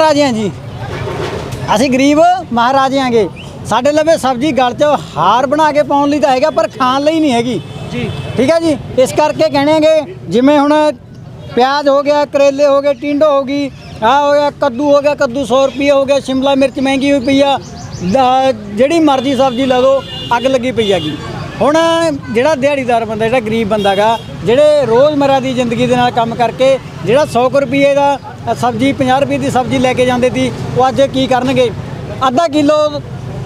ਰਾਜਿਆਂ ਜੀ। ਅਸੀਂ ਗਰੀਬ ਮਹਾਰਾਜਿਆਂਗੇ ਸਾਡੇ ਲਵੇ ਸਬਜ਼ੀ ਗਲ 'ਚ ਹਾਰ ਬਣਾ ਕੇ ਪਾਉਣ ਲਈ ਤਾਂ ਹੈਗਾ ਪਰ ਖਾਣ ਲਈ ਨਹੀਂ ਹੈਗੀ। ਜੀ। ਠੀਕ ਹੈ ਜੀ? ਇਸ ਕਰਕੇ ਕਹਿਣੇਗੇ ਜਿਵੇਂ ਹੁਣ ਪਿਆਜ਼ ਹੋ ਗਿਆ ਕਰੇਲੇ ਹੋ ਗਏ ਟਿੰਡੋ ਹੋ ਗਈ ਆ ਹੋ ਗਿਆ ਕੱਦੂ ਹੋ ਗਿਆ ਕੱਦੂ 100 ਰੁਪਏ ਹੋ ਗਿਆ ਸ਼ਿਮਲਾ ਮਿਰਚ ਮਹਿੰਗੀ ਹੋਈ ਪਈ ਆ ਜਿਹੜੀ ਮਰਜ਼ੀ ਸਬਜ਼ੀ ਲਾ ਲਓ ਅੱਗ ਲੱਗੀ ਪਈ ਹੈਗੀ। ਹੁਣ ਜਿਹੜਾ ਦਿਹਾੜੀਦਾਰ ਬੰਦਾ ਜਿਹੜਾ ਗਰੀਬ ਬੰਦਾ ਗਾ ਜਿਹੜੇ ਰੋਜ਼ਮਰਾ ਦੀ ਜ਼ਿੰਦਗੀ ਦੇ ਨਾਲ ਕੰਮ ਕਰਕੇ ਜਿਹੜਾ 100 ਕੁ ਰੁਪਏ ਦਾ ਸਬਜ਼ੀ 50 ਰੁਪਏ ਦੀ ਸਬਜ਼ੀ ਲੈ ਕੇ ਜਾਂਦੇ ਸੀ। ਉਹ ਅੱਜ ਕੀ ਕਰਨਗੇ? ਅੱਧਾ ਕਿਲੋ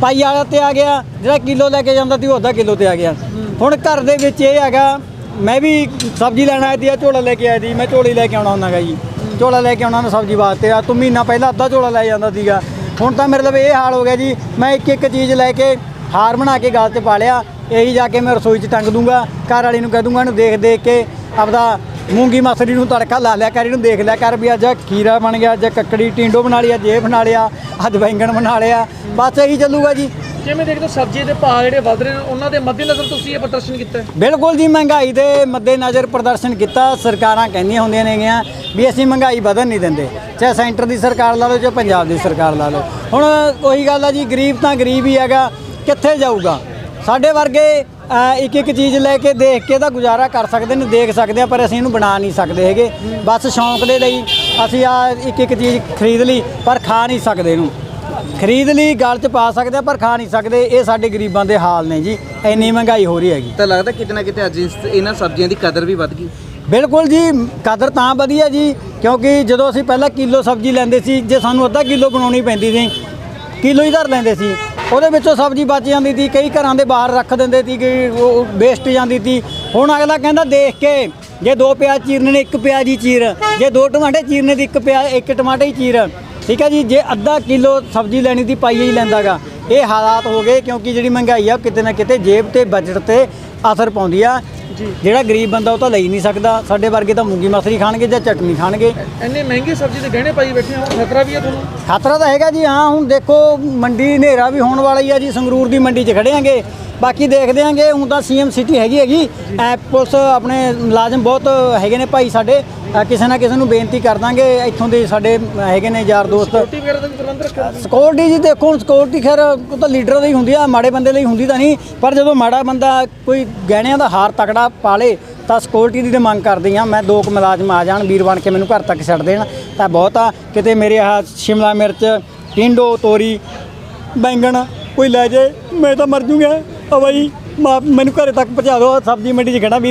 ਪਾਈ ਵਾਲਾ ਤੇ ਆ ਗਿਆ, ਜਿਹੜਾ ਕਿਲੋ ਲੈ ਕੇ ਜਾਂਦਾ ਸੀ, ਉਹ ਅੱਧਾ ਕਿਲੋ ਤੇ ਆ ਗਿਆ। ਹੁਣ ਘਰ ਦੇ ਵਿੱਚ ਇਹ ਹੈਗਾ, ਮੈਂ ਵੀ ਸਬਜ਼ੀ ਲੈਣ ਆਇਆ ਸੀ ਆ ਝੋਲਾ ਲੈ ਕੇ ਆਇਆ ਸੀ। ਮੈਂ ਝੋਲੀ ਲੈ ਕੇ ਆਉਣਾ ਹੁੰਦਾਗਾ ਜੀ। ਝੋਲਾ ਲੈ ਕੇ ਆਉਣਾ ਹੁੰਦਾ ਸਬਜ਼ੀ ਵਾਸਤੇ। ਆ ਤੂੰ ਮਹੀਨਾ ਪਹਿਲਾਂ ਅੱਧਾ ਝੋਲਾ ਲੈ ਜਾਂਦਾ ਸੀਗਾ। ਹੁਣ ਤਾਂ ਮੇਰੇ ਲਈ ਇਹ ਹਾਲ ਹੋ ਗਿਆ ਜੀ। ਮੈਂ ਇੱਕ ਇੱਕ ਚੀਜ਼ ਲੈ ਕੇ ਹਾਰ ਬਣਾ ਕੇ ਗਾਲ 'ਚ ਪਾ ਲਿਆ। ਇਹੀ ਜਾ ਕੇ ਮੈਂ ਰਸੋਈ 'ਚ ਟੰਗ ਦੂੰਗਾ। ਘਰ ਵਾਲੀ ਨੂੰ ਕਹਿ ਦੂੰਗਾ, ਇਹਨੂੰ ਦੇਖ ਦੇਖ ਕੇ ਆਪਦਾ ਮੂੰਗੀ ਮਸਰੀ ਨੂੰ ਤੜਕਾ ਲਾ ਲਿਆ ਕਰ ਇਹਨੂੰ ਦੇਖ ਲਿਆ ਕਰ ਵੀ ਅੱਜ ਖੀਰਾ ਬਣ ਗਿਆ ਅੱਜ ਕੱਕੜੀ ਟਿੰਡੋ ਬਣਾ ਲਿਆ ਜੇ ਬਣਾ ਲਿਆ ਅੱਜ ਬੈਂਗਣ ਬਣਾ ਲਿਆ ਬਸ ਇਹੀ ਚੱਲੂਗਾ ਜੀ। ਕਿਵੇਂ ਦੇਖਦੇ ਸਬਜ਼ੀ ਦੇ ਭਾਅ ਜਿਹੜੇ ਵਧ ਰਹੇ ਨੇ ਉਹਨਾਂ ਦੇ ਮੱਦੇਨਜ਼ਰ ਤੁਸੀਂ ਇਹ ਪ੍ਰਦਰਸ਼ਨ ਕੀਤਾ ਬਿਲਕੁਲ ਜੀ ਮਹਿੰਗਾਈ ਦੇ ਮੱਦੇਨਜ਼ਰ ਪ੍ਰਦਰਸ਼ਨ ਕੀਤਾ ਸਰਕਾਰਾਂ ਕਹਿੰਦੀਆਂ ਹੁੰਦੀਆਂ ਨੇਗੀਆਂ ਵੀ ਅਸੀਂ ਮਹਿੰਗਾਈ ਵਧਣ ਨਹੀਂ ਦਿੰਦੇ ਚਾਹੇ ਸੈਂਟਰ ਦੀ ਸਰਕਾਰ ਲਾ ਲਓ ਚਾਹੇ ਪੰਜਾਬ ਦੀ ਸਰਕਾਰ ਲਾ ਲਓ। ਹੁਣ ਉਹੀ ਗੱਲ ਆ ਜੀ ਗਰੀਬ ਤਾਂ ਗਰੀਬ ਹੀ ਹੈਗਾ ਕਿੱਥੇ ਜਾਊਗਾ? ਸਾਡੇ ਵਰਗੇ ਇੱਕ ਇੱਕ ਚੀਜ਼ ਲੈ ਕੇ ਦੇਖ ਕੇ ਤਾਂ ਗੁਜ਼ਾਰਾ ਕਰ ਸਕਦੇ ਨੇ ਦੇਖ ਸਕਦੇ ਆ ਪਰ ਅਸੀਂ ਇਹਨੂੰ ਬਣਾ ਨਹੀਂ ਸਕਦੇ ਹੈਗੇ। ਬਸ ਸ਼ੌਂਕ ਦੇ ਲਈ ਅਸੀਂ ਆ ਇੱਕ ਇੱਕ ਚੀਜ਼ ਖਰੀਦ ਲਈ ਪਰ ਖਾ ਨਹੀਂ ਸਕਦੇ ਇਹਨੂੰ। ਖਰੀਦ ਲਈ ਗਲ 'ਚ ਪਾ ਸਕਦੇ ਆ ਪਰ ਖਾ ਨਹੀਂ ਸਕਦੇ। ਇਹ ਸਾਡੇ ਗਰੀਬਾਂ ਦੇ ਹਾਲ ਨੇ ਜੀ ਇੰਨੀ ਮਹਿੰਗਾਈ ਹੋ ਰਹੀ ਹੈਗੀ। ਤਾਂ ਲੱਗਦਾ ਕਿਤੇ ਨਾ ਕਿਤੇ ਅੱਜ ਇਸ- ਇਹਨਾਂ ਸਬਜ਼ੀਆਂ ਦੀ ਕਦਰ ਵੀ ਵੱਧ ਗਈ। ਬਿਲਕੁਲ ਜੀ ਕਦਰ ਤਾਂ ਵਧੀਆ ਜੀ ਕਿਉਂਕਿ ਜਦੋਂ ਅਸੀਂ ਪਹਿਲਾਂ ਕਿਲੋ ਸਬਜ਼ੀ ਲੈਂਦੇ ਸੀ ਜੇ ਸਾਨੂੰ ਅੱਧਾ ਕਿਲੋ ਬਣਾਉਣੀ ਪੈਂਦੀ ਸੀ ਕਿਲੋ ਹੀ ਧਰ ਲੈਂਦੇ ਸੀ। ਉਹਦੇ ਵਿੱਚੋਂ ਸਬਜ਼ੀ ਬਚ ਜਾਂਦੀ ਸੀ, ਕਈ ਘਰਾਂ ਦੇ ਬਾਹਰ ਰੱਖ ਦਿੰਦੇ ਸੀ ਕਿ ਉਹ ਵੇਸਟ ਜਾਂਦੀ ਸੀ। ਹੁਣ ਅਗਲਾ ਕਹਿੰਦਾ ਦੇਖ ਕੇ, ਜੇ ਦੋ ਪਿਆਜ਼ ਚੀਰਨੇ ਨੇ, ਇੱਕ ਪਿਆਜ਼ ਹੀ ਚੀਰ। ਜੇ ਦੋ ਟਮਾਟੇ ਚੀਰਨੇ ਦੀ ਇੱਕ ਪਿਆਜ਼, ਇੱਕ ਟਮਾਟਰ ਹੀ ਚੀਰ। ਠੀਕ ਹੈ ਜੀ, ਜੇ ਅੱਧਾ ਕਿਲੋ ਸਬਜ਼ੀ ਲੈਣੀ ਦੀ ਪਾਈਏ ਹੀ ਲੈਂਦਾਗਾ। ਇਹ ਹਾਲਾਤ ਹੋ ਗਏ ਕਿਉਂਕਿ ਜਿਹੜੀ ਮਹਿੰਗਾਈ ਆ ਕਿਤੇ ਨਾ ਕਿਤੇ ਜੇਬ ਤੇ ਬਜਟ ਤੇ ਅਸਰ ਪਾਉਂਦੀ ਆ। ਜਿਹੜਾ ਗਰੀਬ ਬੰਦਾ ਉਹ ਤਾਂ ਲਈ ਨਹੀਂ ਸਕਦਾ। ਸਾਡੇ ਵਰਗੇ ਤਾਂ ਮੂੰਗੀ ਮਸਰੀ ਖਾਣਗੇ ਜਾਂ ਚਟਨੀ ਖਾਣਗੇ। ਇੰਨੇ ਮਹਿੰਗੀ ਸਬਜ਼ੀ ਦੇ ਗਹਿਣੇ ਪਾਈ ਬੈਠੇ ਹੋ। ਖਤਰਾ ਵੀ ਹੈ ਤੁਹਾਨੂੰ? ਖਤਰਾ ਤਾਂ ਹੈਗਾ ਜੀ। ਹਾਂ ਹੁਣ ਦੇਖੋ ਮੰਡੀ ਹਨੇਰਾ ਵੀ ਹੋਣ ਵਾਲਾ ਹੀ ਆ ਜੀ। ਸੰਗਰੂਰ ਦੀ ਮੰਡੀ 'ਚ ਖੜੇ ਆਂਗੇ ਬਾਕੀ ਦੇਖਦੇ ਆਂਗੇ ਹੁਣ ਤਾਂ ਸੀਐਮ ਸਿਟੀ ਹੈਗੀ ਹੈਗੀ। ਐ ਪੁਲਿਸ ਆਪਣੇ ਮੁਲਾਜ਼ਮ ਬਹੁਤ ਹੈਗੇ ਨੇ ਭਾਈ ਸਾਡੇ। ਅ, ਕਿਸੇ ਨਾ ਕਿਸੇ ਨੂੰ ਬੇਨਤੀ ਕਰ ਦਾਂਗੇ ਇੱਥੋਂ ਦੇ ਸਾਡੇ ਹੈਗੇ ਨੇ ਯਾਰ ਦੋਸਤ। ਰੋਟੀ ਵਗੈਰਾ ਦਾ ਵੀ ਪ੍ਰਬੰਧ ਰੱਖਿਆ ਤੁਸੀਂ? ਸਿਕਿਉਰਿਟੀ ਜੀ ਦੇਖੋ ਹੁਣ ਸਿਕਿਉਰਿਟੀ ਖੈਰ ਉਹ ਤਾਂ ਲੀਡਰ ਦੀ ਹੁੰਦੀ ਆ ਮਾੜੇ ਬੰਦੇ ਲਈ ਹੁੰਦੀ ਤਾਂ ਨਹੀਂ। ਪਰ ਜਦੋਂ ਮਾੜਾ ਬੰਦਾ ਕੋਈ ਗਹਿਣਿਆਂ ਦਾ ਹਾਰ ਤਕੜਾ ਪਾਲੇ ਤਾਂ ਸਿਕਿਉਰਿਟੀ ਦੀ ਤਾਂ ਮੰਗ ਕਰਦੀ ਆ। ਮੈਂ ਦੋ ਕੁ ਮੁਲਾਜ਼ਮ ਆ ਜਾਣ ਵੀਰ ਬਣ ਕੇ ਮੈਨੂੰ ਘਰ ਤੱਕ ਛੱਡ ਦੇਣ। ਤਾਂ ਬਹੁਤ ਆ ਕਿਤੇ ਮੇਰੇ ਆਹ ਸ਼ਿਮਲਾ ਮਿਰਚ ਟਿੰਡੋ ਤੋਰੀ ਬੈਂਗਣ ਕੋਈ ਲੈ ਜੇ ਮੈਂ ਤਾਂ ਮਰ ਜੂਗਾ। ਆ ਬਾਈ ਮਾ- ਮੈਨੂੰ ਘਰੇ ਤੱਕ ਪਹੁੰਚਾ ਦਿਓ ਸਬਜ਼ੀ ਮੰਡੀ 'ਚ ਖੜਾ ਵੀ